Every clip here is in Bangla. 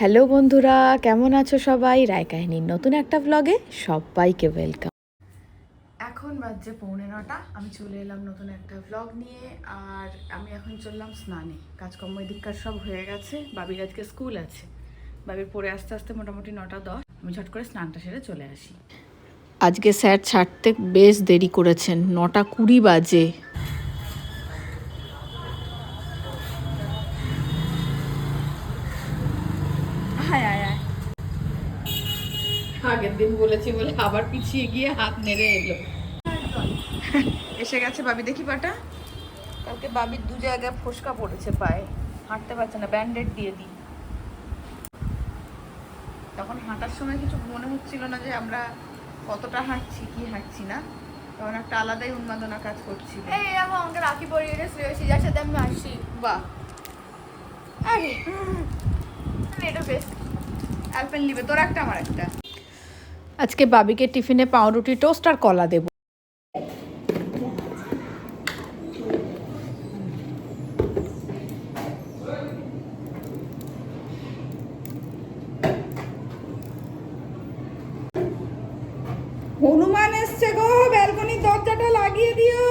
হ্যালো বন্ধুরা কেমন আছো সবাই? রায় কাহিনীর নতুন একটা ব্লগে সবাইকে ওয়েলকাম এখন বাজছে পৌনে নটা আমি চলে এলাম নতুন একটা ব্লগ নিয়ে আর আমি এখন চললাম স্নানে। কাজকর্ম এদিককার সব হয়ে গেছে বাবির আজকে স্কুল আছে। বাবির পড়ে আস্তে আস্তে মোটামুটি নটা দশ আমি ঝট করে স্নানটা সেরে চলে আসি। আজকে স্যার ছাড়তে বেশ দেরি করেছেন নটা কুড়ি বাজে। বলেছি বলে আবার পিছিয়ে গিয়ে হাত নেড়ে এলো। এসে গেছে বাবি দেখি পাটা। কালকে বাবির দু জায়গায় ফোসকা পড়েছে পায়ে। হাঁটতে পারছে না ব্যান্ডেড দিয়ে দিই। তখন হাঁটার সময় কিছু মনে হচ্ছিল না যে আমরা কতটা হাঁটছি কি হাঁটছি না। তখন একটা আলাদাই উন্মাদনা কাজ করছিল। এই এরকম আমাকে রাখি পরিয়ে গেছিল যার সাথে আমি আসি বাহ। আরে এটা বেস্ট অ্যালপেন নিবে তোর একটা আমার একটা। আজকে বাবিকে টিফিনে পাউরুটি টোস্ট আর কলা দেব। হনুমান এসছে গো, ব্যালকনির দরজাটা লাগিয়ে দিও।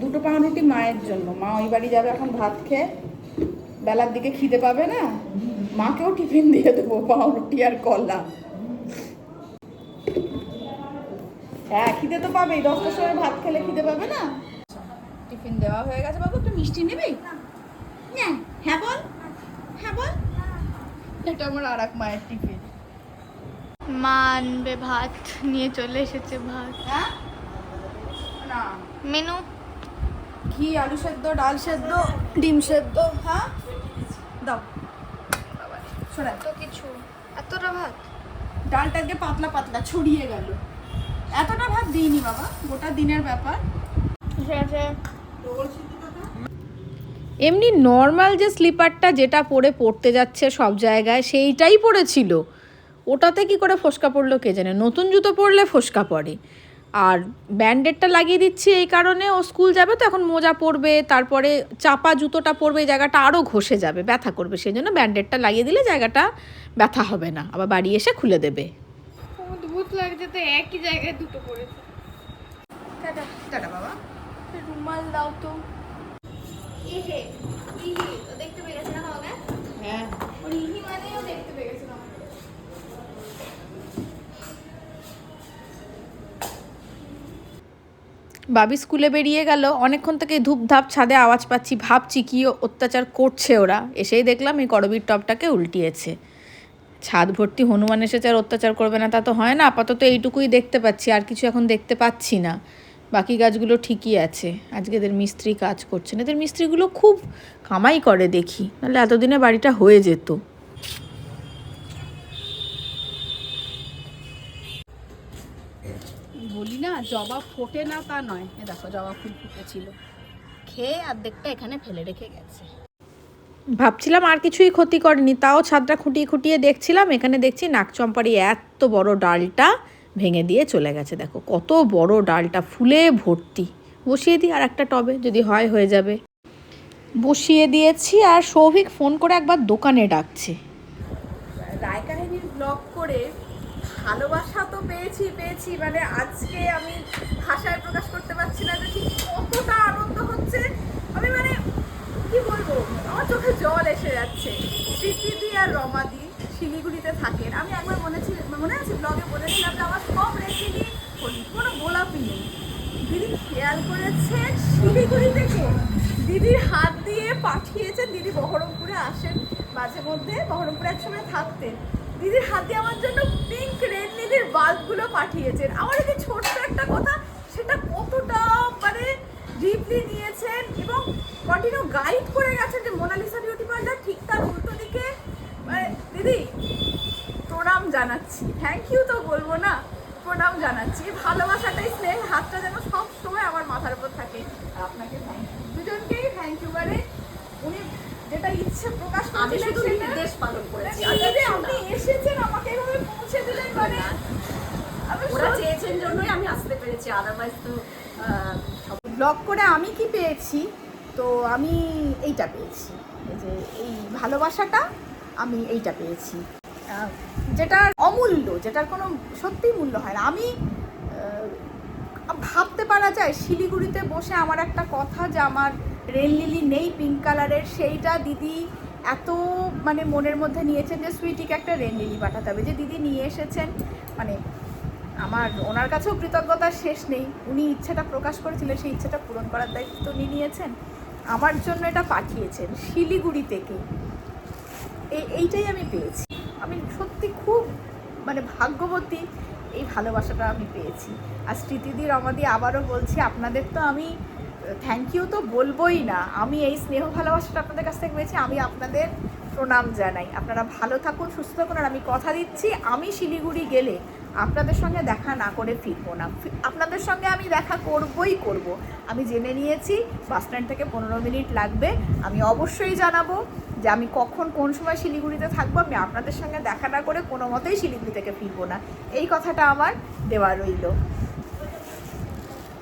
দুটো পাউরুটি মায়ের জন্য। মা ওই বাড়ি যাবে এখন ভাত খেয়ে। বেলার দিকে খিদে পাবে না? মাকেও টিফিন দিয়ে দেবো পাউরুটি আর কলা। হ্যাঁ খিদে তো পাবেই। দশটার সময় ভাত খেলে খিদে পাবে না? টিফিন দেওয়া হয়ে গেছে বাবু একটু মিষ্টি নিবি? না হ্যাঁ বল। হ্যাঁ বল। এটা আমার আর এক মায়ের টিফিন। মা আনবে ভাত নিয়ে চলে এসেছে ভাত। হ্যাঁ? না। মেনু? ঘি আলু সেদ্ধ ডাল সেদ্ধ ডিম সেদ্ধ হ্যাঁ? দাও। সরা তো কিছু এতটা ভাত। ডালটাকে পাতলা পাতলা ছড়িয়ে গেল। এতটা ভাত দিইনি বাবা গোটা দিনের ব্যাপার। এমনি নর্মাল যে স্লিপারটা যেটা পরে পড়তে যাচ্ছে সব জায়গায় সেইটাই পড়েছিল। ওটাতে কি করে ফোসকা পড়ল কে জানে? নতুন জুতো পরলে ফোসকা পড়ে। আর ব্যান্ডেডটা লাগিয়ে দিচ্ছি এই কারণে ও স্কুল যাবে তো এখন মোজা পরবে তারপরে চাপা জুতোটা পরবে এই জায়গাটা আরও ঘষে যাবে ব্যথা করবে সেই জন্য ব্যান্ডেডটা লাগিয়ে দিলে জায়গাটা ব্যথা হবে না আবার বাড়ি এসে খুলে দেবে। অদ্ভুত লাগছে তো একই জায়গায় দুটো পড়েছে টাটা। টাটা বাবা। রুমাল দাও তো। ইহে ইহি ও দেখতে পেয়ে গেছে না হ্যাঁ। দেখতে পেয়ে গেছে আমাকে বাবি স্কুলে বেরিয়ে গেল। অনেকক্ষণ থেকে ধূপধাপ ছাদে আওয়াজ পাচ্ছি, ভাবছি কি অত্যাচার করছে ওরা। এসেই দেখলাম এই করবির টপটাকে উল্টিয়েছে। ছাদ ভর্তি হনুমান এসেছে আর অত্যাচার করবে না, তা তো হয় না। আপাতত এইটুকুই দেখতে পাচ্ছি, আর কিছু এখন দেখতে পাচ্ছি না। বাকি গাছগুলো ঠিকই আছে। আজকে এদের মিস্ত্রি কাজ করছেন। এদের মিস্ত্রিগুলো খুব কামাই করে দেখি। নাহলে এতদিনে বাড়িটা হয়ে যেত। জবা ফোটে না তা নয়। এ দেখো জবা ফুল ফুটেছিল। খেয়ে অর্ধেকটা এখানে ফেলে রেখে গেছে। ভাবছিলাম আর কিছুই ক্ষতি করেনি তাও ছাদটা খুঁটিয়ে খুঁটিয়ে দেখছিলাম। এখানে দেখছি নাকচম্পারি এত বড় ডালটা ভেঙে দিয়ে চলে গেছে। দেখো কত বড় ডালটা ফুলে ভর্তি। বসিয়ে দিই আর একটা টবে যদি হয় হয়ে যাবে। বসিয়ে দিয়েছি আর সৌভিক ফোন করে একবার দোকানে ডাকছে। রায় কাহিনীর ব্লগ করে ভালোবাসা তো পেয়েছি পেয়েছি। মানে আজকে আমি ভাষায় প্রকাশ করতে পারছি না যে কতটা আনন্দ হচ্ছে। আমি মানে কি বলব? আমার চোখে জল এসে যাচ্ছে। স্মৃতিদি আর রমাদি শিলিগুড়িতে থাকেন। আমি একবার মনে মনে আছে? ব্লগে বলেছিলাম যে আমার সব রেসিপি কোনো গোলাপি নেই। দিদি খেয়াল করেছে শিলিগুড়ি থেকে? দিদির হাত দিয়ে পাঠিয়েছেন। দিদি বহরমপুরে আসেন মাঝে মধ্যে। বহরমপুরে এক সময় থাকতেন। দিদির হাতে আমার জন্য পিঙ্ক রেড লিলির বাল্বগুলো পাঠিয়েছেন। আমার এই ছোট্ট একটা কথা, সেটা কতটা মানে ডিপলি নিয়েছেন এবং কন্টিনিউ গাইড করে গেছেন যে মোনালিসা বিউটি পার্লার ঠিক তার উল্টো দিকে। মানে দিদি, প্রণাম জানাচ্ছি। থ্যাংক ইউ তো বলব না, প্রণাম জানাচ্ছি। ভালোবাসাটাই স্নেহ হাতটা যেন সব সময় আমার মাথার উপর থাকে। আপনাকে থ্যাংক ইউ দুজনকেই থ্যাংক ইউ মানে উনি যেটা ইচ্ছে প্রকাশ আমি শুধু নির্দেশ পালন করেছি মানে আপনি এসেছেন আমাকে এভাবে পৌঁছে দিলেন মানে ওরা চেয়েছেন জন্যই আমি আসতে পেরেছি আদারওয়াইজ তো ব্লগ করে আমি কি পেয়েছি? তো আমি এইটা পেয়েছি এই যে এই ভালোবাসাটা আমি এইটা পেয়েছি। যেটার অমূল্য যেটার কোনো সত্যিই মূল্য হয় না। আমি ভাবতে পারা যায় শিলিগুড়িতে বসে আমার একটা কথা যে আমার রেল লিলি নেই পিঙ্ক কালারের সেইটা দিদি এত মানে মনের মধ্যে নিয়েছেন যে সুইটিকে একটা রেল লিলি পাঠাতে হবে। যে দিদি নিয়ে এসেছেন মানে আমার ওনার কাছেও কৃতজ্ঞতার শেষ নেই। উনি ইচ্ছেটা প্রকাশ করেছিলেন, সেই ইচ্ছেটা পূরণ করার দায়িত্ব উনি নিয়েছেন। আমার জন্য এটা পাঠিয়েছেন, শিলিগুড়ি থেকে। এই এইটাই আমি পেয়েছি। আমি সত্যি খুব মানে ভাগ্যবতী এই ভালোবাসাটা আমি পেয়েছি। আর স্মৃতিদি রমাদি আবারও বলছি, আপনাদের তো আমি থ্যাংক ইউ তো বলবোই না। আমি এই স্নেহ ভালোবাসাটা আপনাদের কাছ থেকে পেয়েছি, আমি আপনাদের প্রণাম জানাই। আপনারা ভালো থাকুন, সুস্থ থাকুন, আর আমি কথা দিচ্ছি, আমি শিলিগুড়ি গেলে আপনাদের সঙ্গে দেখা না করে ফিরবো না। আপনাদের সঙ্গে আমি দেখা করবই করব। আমি জেনে নিয়েছি, বাস স্ট্যান্ড থেকে পনেরো মিনিট লাগবে। আমি অবশ্যই জানাব যে আমি কখন কোন সময় শিলিগুড়িতে থাকব। আমি আপনাদের সঙ্গে দেখা না করে কোনো মতেই শিলিগুড়ি থেকে ফিরবো না। এই কথাটা আমার দেওয়া রইল।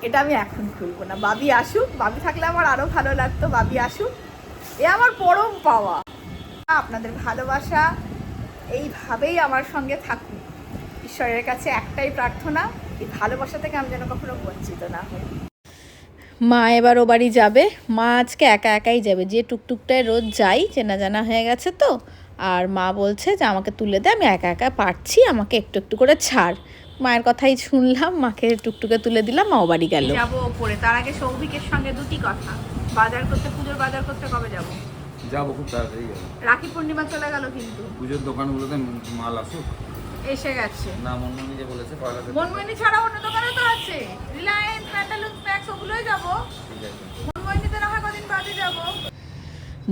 এটা আমি এখন খুলবো না। বাবি আসুক। বাবি থাকলে আমার আরও ভালো লাগতো। বাবি আসুক। এ আমার পরম পাওয়া। আপনাদের ভালোবাসা এইভাবেই আমার সঙ্গে থাকুক। ঈশ্বরের কাছে একটাই প্রার্থনা এই ভালোবাসা থেকে আমি যেন কখনো বঞ্চিত না হই। মা এবার ও বাড়ি যাবে। মা আজকে একা একাই যাবে। যে টুকটুকটায় রোজ যাই চেনা জানা হয়ে গেছে তো। আর মা বলছে যে আমাকে তুলে দে আমি একা একা পারছি আমাকে একটু একটু করে ছাড়। মায়ের কথাই শুনলাম মাকে টুকটুকে তুলে দিলাম মা ও বাড়ি গেল। যাব ওপরে। তার আগে সৌভিকের সঙ্গে দুটি কথা। বাজার করতে পুজোর বাজার করতে কবে যাব? যাব খুব তাড়াতাড়ি। যাব রাখি পূর্ণিমা চলে গেল কিন্তু। পুজোর দোকানগুলোতে মাল আসুক। এসে গেছে। না মনমনি যে বলেছে পয়লা থেকে মনমোহিনী ছাড়া অন্য দোকানে তো আছে। রিলায়েন্স ম্যাক্স ওগুলোই যাব। না হয় কদিন বাদে যাব।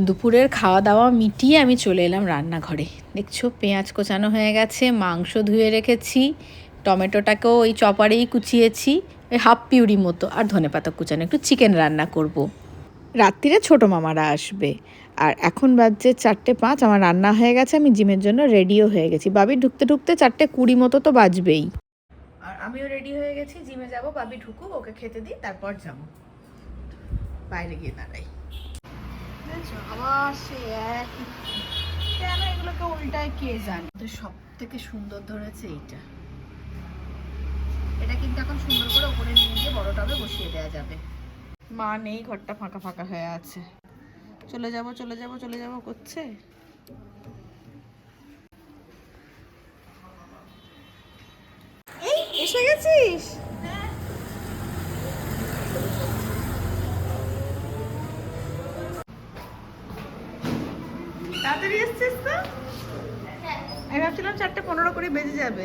দুপুরের খাওয়া দাওয়া মিটিয়ে আমি চলে এলাম রান্নাঘরে। দেখছ পেঁয়াজ কোচানো হয়ে গেছে মাংস ধুয়ে রেখেছি টমেটোটাকেও ওই চপারেই কুচিয়েছি ওই হাফ পিউরি মতো আর ধনেপাতা কুচানো একটু চিকেন রান্না করব। রাত্রিরে ছোট মামারা আসবে। আর এখন বাজছে চারটে পাঁচ আমার রান্না হয়ে গেছে আমি জিমের জন্য রেডিও হয়ে গেছি। বাবি ঢুকতে ঢুকতে চারটে কুড়ি মতো তো বাজবেই। আর আমিও রেডি হয়ে গেছি জিমে যাব বাবি ঢুকুক ওকে খেতে দিই তারপর যাব। বাইরে গিয়ে দাঁড়াই? আবার সে এক কেন এগুলোকে উল্টায় কে জানে? তো সব থেকে সুন্দর ধরেছে এইটা। এটা কিন্তু এখন সুন্দর করে উপরে নিয়ে গিয়ে বড় টবে বসিয়ে দেওয়া যাবে। মা নেই, ঘরটা ফাঁকা ফাঁকা হয়ে আছে। চলে যাব চলে যাব চলে যাব, করছে? এসে গেছিস? তাড়াতাড়ি তো? আমি ভাবছিলাম চারটে পনেরো করে বেজে যাবে।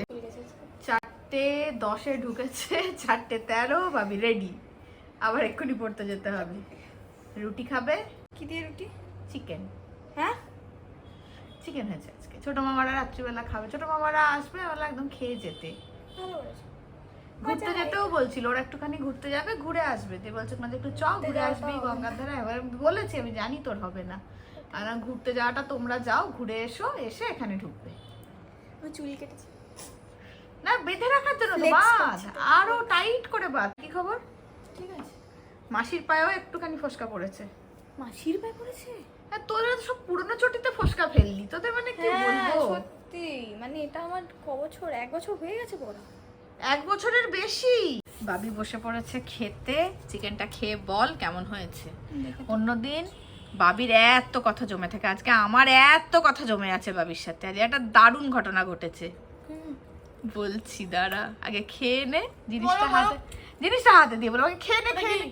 চারটে দশে ঢুকেছে, চারটে তেরো ভাবি রেডি আবার এক্ষুনি পড়তে যেতে হবে। রুটি খাবে? কি দিয়ে রুটি? চিকেন হ্যাঁ? চিকেন হয়েছে আজকে। ছোট মামারা রাত্রিবেলা খাবে। ছোট মামারা আসবে ওরা একদম খেয়ে যেতে। ঘুরতে যেতেও বলছিল ওরা একটুখানি ঘুরতে যাবে ঘুরে আসবে। দিয়ে বলছে মানে একটু চ ঘুরে আসবি। গঙ্গার ধারে। এবার বলেছি আমি জানি তোর হবে না। আর ঘুরতে যাওয়াটা তোমরা যাও ঘুরে এসো এসে এখানে ঢুকবে। চুল কেটেছি। না বেঁধে রাখার জন্য বাঁধ। আরও টাইট করে বাঁধ। কি খবর? ঠিক আছে। মাসির পায়েও একটুখানি ফসকা পড়েছে। মাসির পায়ে পড়েছে? হ্যাঁ তোদের তো সব পুরনো চটিতে ফসকা ফেললি তোদের মানে কি হ্যাঁ বলব? সত্যি মানে এটা আমার ক বছর এক বছর হয়ে গেছে পড়া। এক বছরের বেশি? বাবি বসে পড়েছে খেতে চিকেনটা খেয়ে বল কেমন হয়েছে। অন্যদিন বাবির এত কথা জমে থাকে আজকে আমার এত কথা জমে আছে বাবির সাথে আজ একটা দারুণ ঘটনা ঘটেছে। বলছি দাঁড়া আগে খেয়ে নে জিনিসটা। হাতে জিনিসটা হাতে দিয়ে বলো খেয়ে নে খেয়ে নে।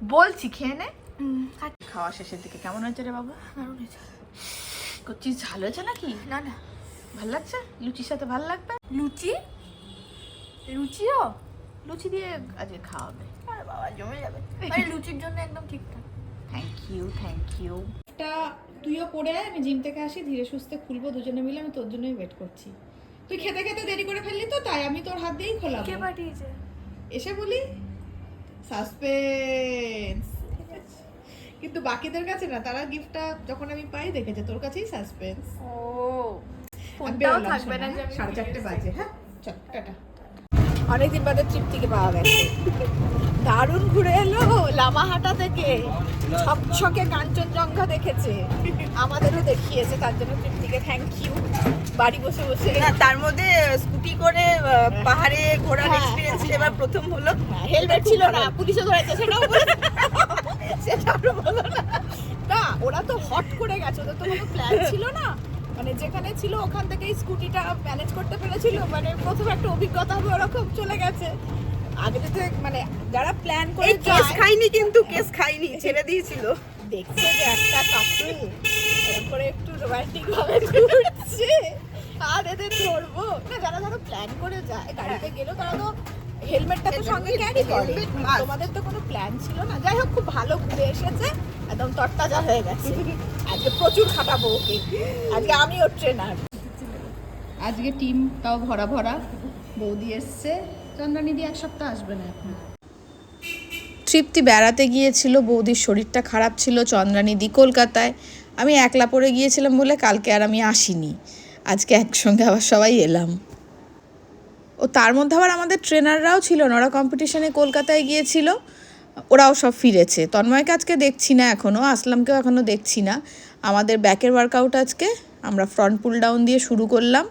বলছি খেয়ে নে খাওয়া শেষের দিকে। কেমন হয়েছে রে বাবু? দারুণ হয়েছে। করছিস ঝাল হয়েছে নাকি? না না। ভালো লাগছে? লুচির সাথে ভালো লাগবে? লুচি? লুচিও? লুচি দিয়ে আজকে খাওয়াবে। আরে বাবা জমে যাবে। মানে লুচির জন্য একদম ঠিকঠাক থ্যাংক ইউ থ্যাংক ইউ একটা তুইও পড়ে আয় আমি জিম থেকে আসি ধীরে সুস্থে খুলবো দুজনে মিলে আমি তোর জন্যই ওয়েট করছি। তুই খেতে খেতে দেরি করে ফেললি তো তাই আমি তোর হাত দিয়েই খোলাবো। কে পাঠিয়েছে? এসে বলি সাসপেন্স। কিন্তু বাকিদের কাছে না তারা গিফটটা যখন আমি পাই দেখেছে তোর কাছেই সাসপেন্স। ও ফোনটাও থাকবে না যে আমি সাড়ে চারটে। বাজে হ্যাঁ? চল টাটা। অনেকদিন বাদে ট্রিপ থেকে পাওয়া গেছে। দারুণ ঘুরে এলো লামাহাটা থেকে। ছকছকে কাঞ্চনজঙ্ঘা দেখেছে। আমাদেরও দেখিয়েছে তার জন্য তৃপ্তিকে থ্যাংক ইউ বাড়ি বসে বসে। তার মধ্যে স্কুটি করে পাহাড়ে ঘোরার হ্যাঁ, এক্সপিরিয়েন্স হ্যাঁ, এবার প্রথম হলো। হেলমেট ছিল না পুলিশে ধরেছে সেটাও বলে সেটাও বলো না। না ওরা তো হট করে গেছে ওদের তো কোনো প্ল্যান ছিল না। মানে যেখানে ছিল ওখান থেকেই স্কুটিটা ম্যানেজ করতে পেরেছিল মানে প্রথম একটা অভিজ্ঞতা হবে ওরকম চলে গেছে। আগে থেকে মানে যারা প্ল্যান করে এই কেস খাইনি কিন্তু কেস খাইনি ছেড়ে দিয়েছিল। দেখছে যে একটা কাপড় এরপরে একটু রোমান্টিক ভাবে ঘুরছে। আর এদের ধরবো। না যারা ধরো প্ল্যান করে যায় গাড়িতে গেলেও তারা তো হেলমেটটা তো সঙ্গে ক্যারি করে। তোমাদের তো কোনো প্ল্যান ছিল না। যাই হোক খুব ভালো ঘুরে এসেছে। একদম তরতাজা হয়ে গেছে। আজকে প্রচুর খাটাবো ওকে। আজকে আমি ওর ট্রেনার আজকে টিম তাও ভরা ভরা। বৌদি এসছে। চন্দ্রানিদি এক সপ্তাহ আসবে না এখন। তৃপ্তি বেড়াতে গিয়েছিল, বৌদির শরীরটা খারাপ ছিল চন্দ্রানিদি কলকাতায়। আমি একলা পড়ে গিয়েছিলাম বলে কালকে আর আমি আসিনি। আজকে একসঙ্গে আবার সবাই এলাম। ও তার মধ্যে আবার আমাদের ট্রেনাররাও ছিল না, ওরা কম্পিটিশনে কলকাতায় গিয়েছিল, ওরাও সব ফিরেছে। তন্ময়কে আজকে দেখছি না এখনও আসলামকেও এখনও দেখছি না। আমাদের ব্যাকের ওয়ার্কআউট আজকে, আমরা ফ্রন্ট পুল ডাউন দিয়ে শুরু করলাম।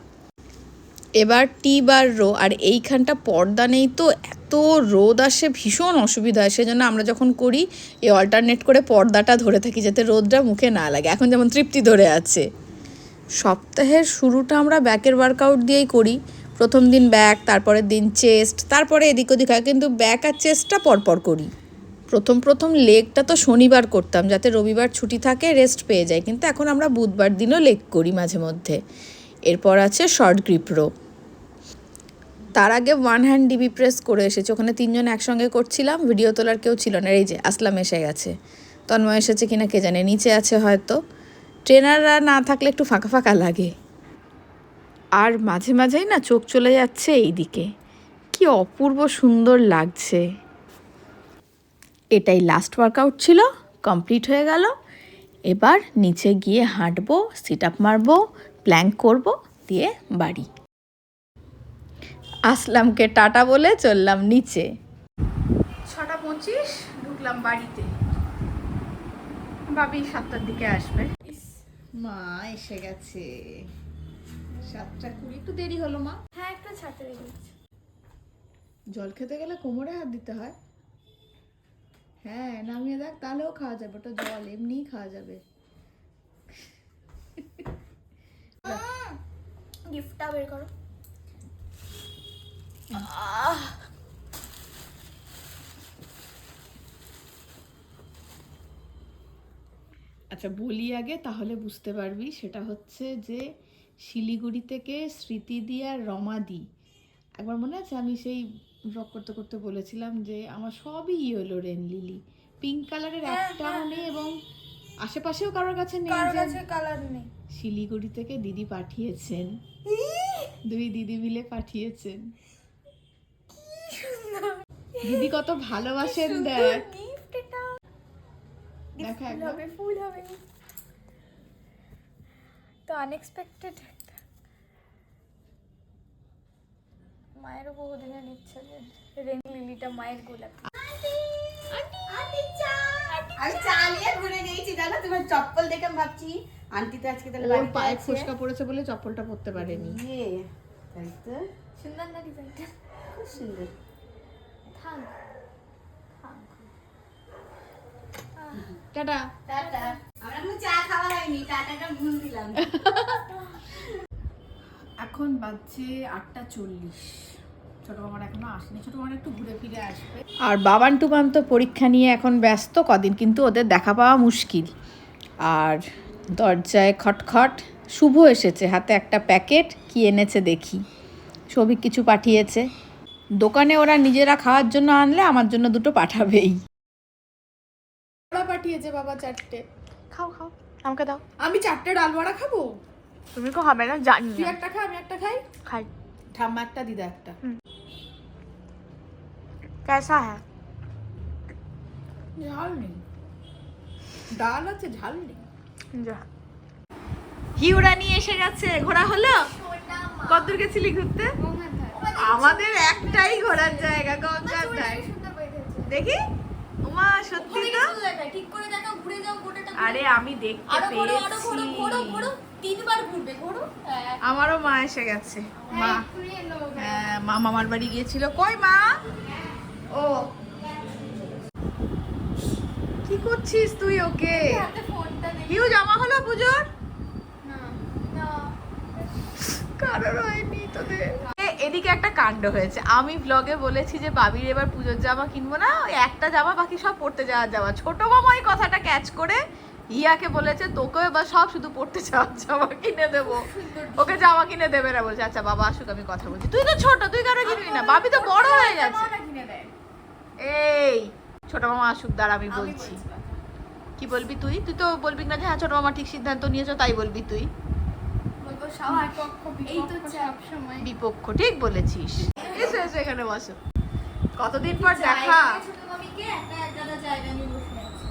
এবার টি বার রো আর এইখানটা পর্দা নেই তো, এত রোদ আসে, ভীষণ অসুবিধা হয়। সেজন্য আমরা যখন করি, এই অল্টারনেট করে পর্দাটা ধরে থাকি যাতে রোদটা মুখে না লাগে। এখন যেমন তৃপ্তি ধরে আছে। সপ্তাহের শুরুটা আমরা ব্যাকের ওয়ার্কআউট দিয়েই করি। প্রথম দিন ব্যাক তারপরের দিন চেস্ট তারপরে এদিক ওদিক হয়, কিন্তু ব্যাক আর চেস্টটা পরপর করি। প্রথম প্রথম লেগটা তো শনিবার করতাম, যাতে রবিবার ছুটি থাকে রেস্ট পেয়ে যায়। কিন্তু এখন আমরা বুধবার দিনও লেগ করি মাঝে মধ্যে। এরপর আছে শর্ট গ্রিপ রো। তার আগে ওয়ান হ্যান্ড ডিবি প্রেস করে এসেছে। ওখানে তিনজন একসঙ্গে করছিলাম ভিডিও তোলার কেউ ছিল না। এই যে, আসলাম এসে গেছে। তন্ময় এসেছে কিনা কে জানে, নিচে আছে হয়তো। ট্রেনাররা না থাকলে একটু ফাঁকা ফাঁকা লাগে। আর মাঝে মাঝেই না চোখ চলে যাচ্ছে এই দিকে কি অপূর্ব সুন্দর লাগছে। এটাই লাস্ট ওয়ার্কআউট ছিল কমপ্লিট হয়ে গেল। এবার নিচে গিয়ে হাঁটবো সিট আপ মারবো প্ল্যাঙ্ক করব দিয়ে বাড়ি। আসলামকে টাটা বলে চললাম নিচে। ছটা পঁচিশ ঢুকলাম বাড়িতে। ভাবি সাতটার দিকে আসবে। মা এসে গেছে। সাতটা কুড়ি একটু দেরি হলো মা। হ্যাঁ একটা ছাড়তে দেখেছি জল খেতে গেলে কোমরে হাত দিতে হয়। হ্যাঁ নামিয়ে দেখ তাহলেও খাওয়া যাবে। ওটা জল এমনিই খাওয়া যাবে। গিফটটা বের করো। আচ্ছা বলি আগে তাহলে বুঝতে পারবি। সেটা হচ্ছে যে শিলিগুড়ি থেকে স্মৃতিদি আর রমাদি। একবার মনে আছে আমি সেই ব্লগ করতে করতে বলেছিলাম যে আমার সবই ইয়েলো রেন লিলি পিঙ্ক কালারের হ্যাঁ, একটাও হ্যাঁ। নেই এবং আশেপাশেও কারোর কাছে নেই কারোর কাছে কালার নেই। শিলিগুড়ি থেকে দিদি পাঠিয়েছেন। দুই দিদি মিলে পাঠিয়েছেন। দিদি কত ভালোবাসেন দেখ। দেখা হবে ফুল হবে। তো আনএক্সপেক্টেড মায়েরও বহুদিনের ইচ্ছা যে রেন লিলিটা মায়ের গোলাপ। চালিয়ে জানো তোমার চপ্পল দেখে ভাবছি আন্টি তো আজকে তাহলে ওর পায়ে। ফোসকা পড়েছে বলে চপ্পলটা পরতে পারেনি। ইয়ে, তাই তো। সুন্দর না ডিজাইনটা খুব সুন্দর। থাক টাটা। টাটা। আমরা এখন চা খাওয়া হয়নি টাটাটা ভুল দিলাম। এখন বাজছে আটটা চল্লিশ। ছোট মামার এখনও আসেনি। ছোট মামার একটু ঘুরে ফিরে আসবে। আর বাবান টুবান তো পরীক্ষা নিয়ে এখন ব্যস্ত কদিন কিন্তু ওদের দেখা পাওয়া মুশকিল। আর দরজায় খটখট শুভ এসেছে হাতে একটা প্যাকেট কি এনেছে দেখি। সবিক কিছু পাঠিয়েছে। দোকানে ওরা নিজেরা খাওয়ার জন্য আনলে আমার জন্য দুটো পাঠাবেই। ওরা পাঠিয়েছে বাবা চারটে। খাও খাও আমাকে দাও। আমি চারটে ডাল বড়া খাব? তুমি তো হবে না জানি তুই একটা খা আমি একটা খাই? খাই। ঠাম্মা একটা দিদা একটা कैसा है ঝাল নেই ডাল আছে ঝাল নেই যা হিউড়ানি এসে গেছে ঘোরা হলো কতদূর গেছিলি ঘুরতে আমাদের একটাই ঘোরার জায়গা গঙ্গার ধার সুন্দর বেঁধেছে দেখি উমা সত্যি ওখানে তো কিছু দেখায়, ঠিক করে দেখাও ঘুরে যাও গোটাটা ঘুরে। আরে আমি দেখতে আরো ঘোরো আরো ঘোরো ঘোরো পেয়েছি ঘোরো তিনবার ঘুরবে ঘোরো আমারও মা এসে গেছে। মা। হ্যাঁ, এলো। হ্যাঁ, মা মামার বাড়ি গিয়েছিল। কই মা? ও। কি করছিস তুই ওকে? হিউ জামা হলো পুজোর? কারোর হয়নি তোদের। এদিকে একটা কাণ্ড হয়েছে। আমি ব্লগে বলেছি যে বাবির এবার পুজোর জামা কিনবো না ওই একটা জামা বাকি সব পড়তে যাওয়ার জামা। ছোট মামা এই কথাটা ক্যাচ করে হিয়াকে বলেছে তোকেও এবার সব শুধু পড়তে চাও জামা কিনে দেবো। ওকে জামা কিনে দেবে না। বলছে আচ্ছা বাবা আসুক আমি কথা বলছি। তুই তো ছোট তুই কেন কিনবি না? বাবি তো বড় হয়ে গেছে। এই ছোট মামা আসুক দাঁড়া আমি বলছি। কি বলবি তুই? তুই তো বলবি না যে হ্যাঁ ছোট মামা ঠিক সিদ্ধান্ত নিয়েছো তাই বলবি তুই। বিপক্ষ ঠিক বলেছিস। এসো এসো এখানে বসো। কতদিন পর দেখা?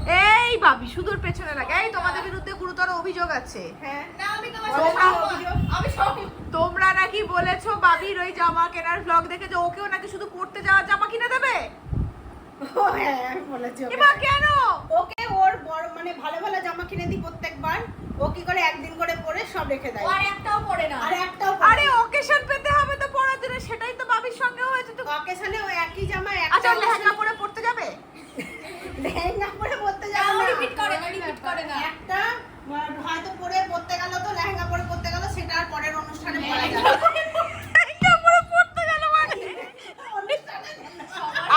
এই ভাবি পেছনে লাগে। এই তোমাদের বিরুদ্ধে গুরুতর অভিযোগ আছে। না আমি তোমার তোমরা- আমি তোমরা নাকি বলেছ বাবির ওই জামা কেনার ব্লগ দেখে যে ওকেও নাকি শুধু পড়তে যাওয়ার জামা কিনে দেবে? হ্যাঁ। এবার কেন? ওকে ওর বড় মানে ভালো ভালো জামা কিনে দিই প্রত্যেকবার। ও কি করে একদিন করে পরে সব রেখে দেয়। আর একটাও পড়ে না। আর একটাও আরে অকেশন পেতে হবে তো পড়ার জন্য। সেটাই তো বাবির সঙ্গে হয়েছে তো। অকেশনে ও একই জামা আচ্ছা একটা লেহেঙ্গা পরে পড়তে যাবে লেহেঙ্গা পরে পড়তে না, যাবে ও না রিপিট করে না না। একটা হয়তো পরে পড়তে গেল তো লেহেঙ্গা পরে পড়তে গেল সেটা আর পরের অনুষ্ঠানে পরা যাবে পরে পড়তে গেল মানে?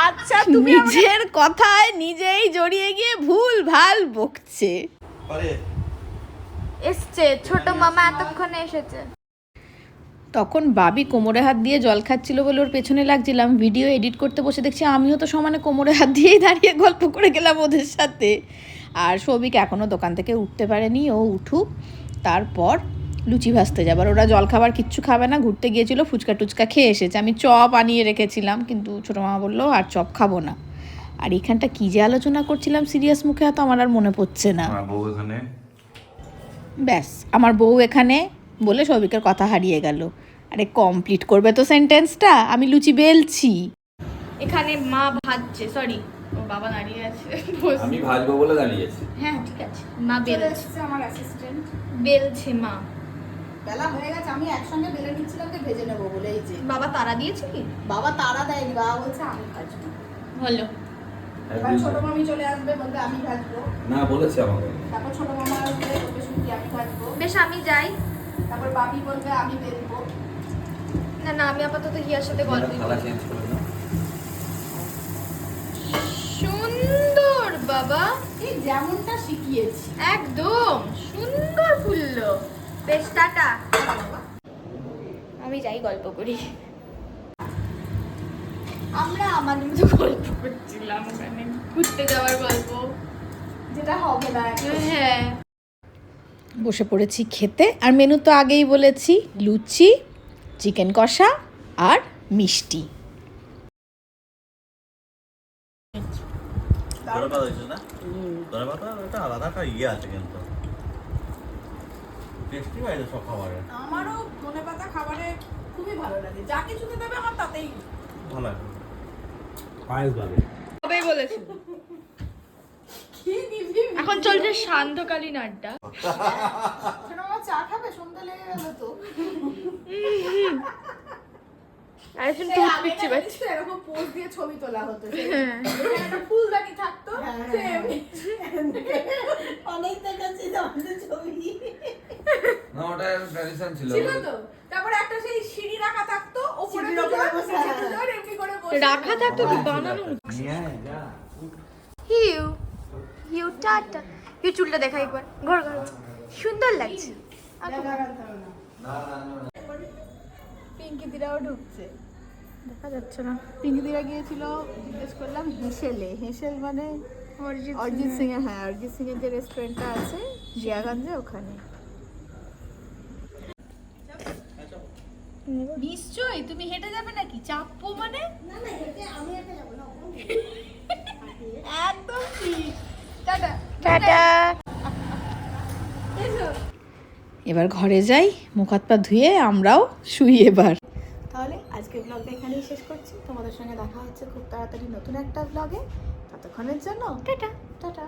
আচ্ছা তুমি নিজের কথায় নিজেই জড়িয়ে গিয়ে ভুল ভালো বকছে। এসছে ছোট মামা এতক্ষণে এসেছে। তখন বাবি কোমরে হাত দিয়ে জল খাচ্ছিল বলে ওর পেছনে লাগছিলাম। ভিডিও এডিট করতে বসে দেখছি আমিও তো সমানে কোমরে হাত দিয়েই দাঁড়িয়ে গল্প করে গেলাম ওদের সাথে। আর সৌভিক এখনও দোকান থেকে উঠতে পারেনি ও উঠুক। তারপর লুচি ভাজতে যাবার ওরা জল খাবার কিচ্ছু খাবে না ঘুরতে গিয়েছিল ফুচকা টুচকা খেয়ে এসেছে। আমি চপ আনিয়ে রেখেছিলাম কিন্তু ছোটো মামা বলল আর চপ খাব না। আর এখানটা কী যে আলোচনা করছিলাম সিরিয়াস মুখে হয়তো আমার আর মনে পড়ছে না। ব্যাস আমার বউ এখানে বলে সৌভিকের কথা হারিয়ে গেল। আরে কমপ্লিট করবে তো সেন্টেন্সটা আমি লুচি বেলছি। এখানে মা ভাজছে সরি ও বাবা দাঁড়িয়ে আছে। আমি ভাজবো বলে দাঁড়িয়েছি। হ্যাঁ ঠিক আছে। মা বেলছে আমার অ্যাসিস্ট্যান্ট বেলছে মা। বেলা হয়ে গেছে আমি একসঙ্গে বেলে নিচ্ছিলাম যে ভেজে নেব বলে এই যে। বাবা তারা দিয়েছে কি? বাবা তারা দেয়নি বাবা বলছে আমি ভাজবো। হলো। এবার ছোট মামি চলে আসবে বলবে আমি ভাজবো। না বলেছে আমাকে। তারপর ছোট মামা আসবে বলবে শুনছি আমি ভাজবো। বেশ আমি যাই। তারপর বাপি বলবে আমি বেলবো। না না আমি আপাতত হিয়ার সাথে গল্প চেঞ্জ করে দাও সুন্দর বাবা। এই যেমনটা শিখিয়েছি। একদম সুন্দর ফুললো। বেশ টাটা। আমি যাই গল্প করি। আমরা আমাদের মতো গল্প করছিলাম ওখানে ঘুরতে যাওয়ার গল্প। যেটা হবে না হ্যাঁ। বসে পড়েছি খেতে আর মেনু তো আগেই বলেছি লুচি চিকেন কষা আর মিষ্টি। ধরে পাতা হয়েছে না? পাতা একটা আলাদা একটা ইয়ে আছে কিন্তু। টেস্টি বাইরে সব খাবারে। আমারও ধনে পাতা খাবারে খুবই ভালো লাগে। যা কিছুতে দেবে আমার তাতেই। ভালো লাগে। পায়েস ভাবে কবেই বলেছি। এখন চলছে শান্তকালীন আড্ডা। চা খাবে? সন্ধ্যা লেগে গেল তো। আরেকজন টুথ আগেকার বাচ্চা এরকম পোজ দিয়ে ছবি তোলা হতো হ্যাঁ। একটা ফুলদানি থাকতো হ্যাঁ, অনেক দেখাচ্ছি আমাদের ছবি। না ওটা ট্র্যাডিশন ছিল। ছিল তো। তারপরে একটা সেই সিঁড়ি রাখা থাকতো ওপরে হ্যাঁ। এমনি করে বসে। রাখা থাকতো কি বানানো? নিয়ে আয়, যা। Hugh Hugh tata. হিউ চুলটা দেখা একবার। ঘর ঘর সুন্দর লাগছে। পিঙ্কি দিরাও ঢুকছে। দেখা যাচ্ছে না। পিঙ্কি দিরা গিয়েছিল জিজ্ঞেস করলাম হেসেলে? হেসেল মানে? অরিজিৎ সিং এর হ্যাঁ অরিজিৎ সিং এর যে রেস্টুরেন্টটা আছে জিয়াগঞ্জে ওখানে। নিশ্চয়ই তুমি হেঁটে যাবে নাকি? চাপবো মানে? একদম ঠিক। টাটা। টাটা। এবার ঘরে যাই মুখ হাত পা ধুয়ে আমরাও শুই এবার। তাহলে আজকে ব্লগটা এখানেই শেষ করছি। তোমাদের সঙ্গে দেখা হচ্ছে খুব তাড়াতাড়ি নতুন একটা ব্লগে ততক্ষণের জন্য টাটা। টাটা।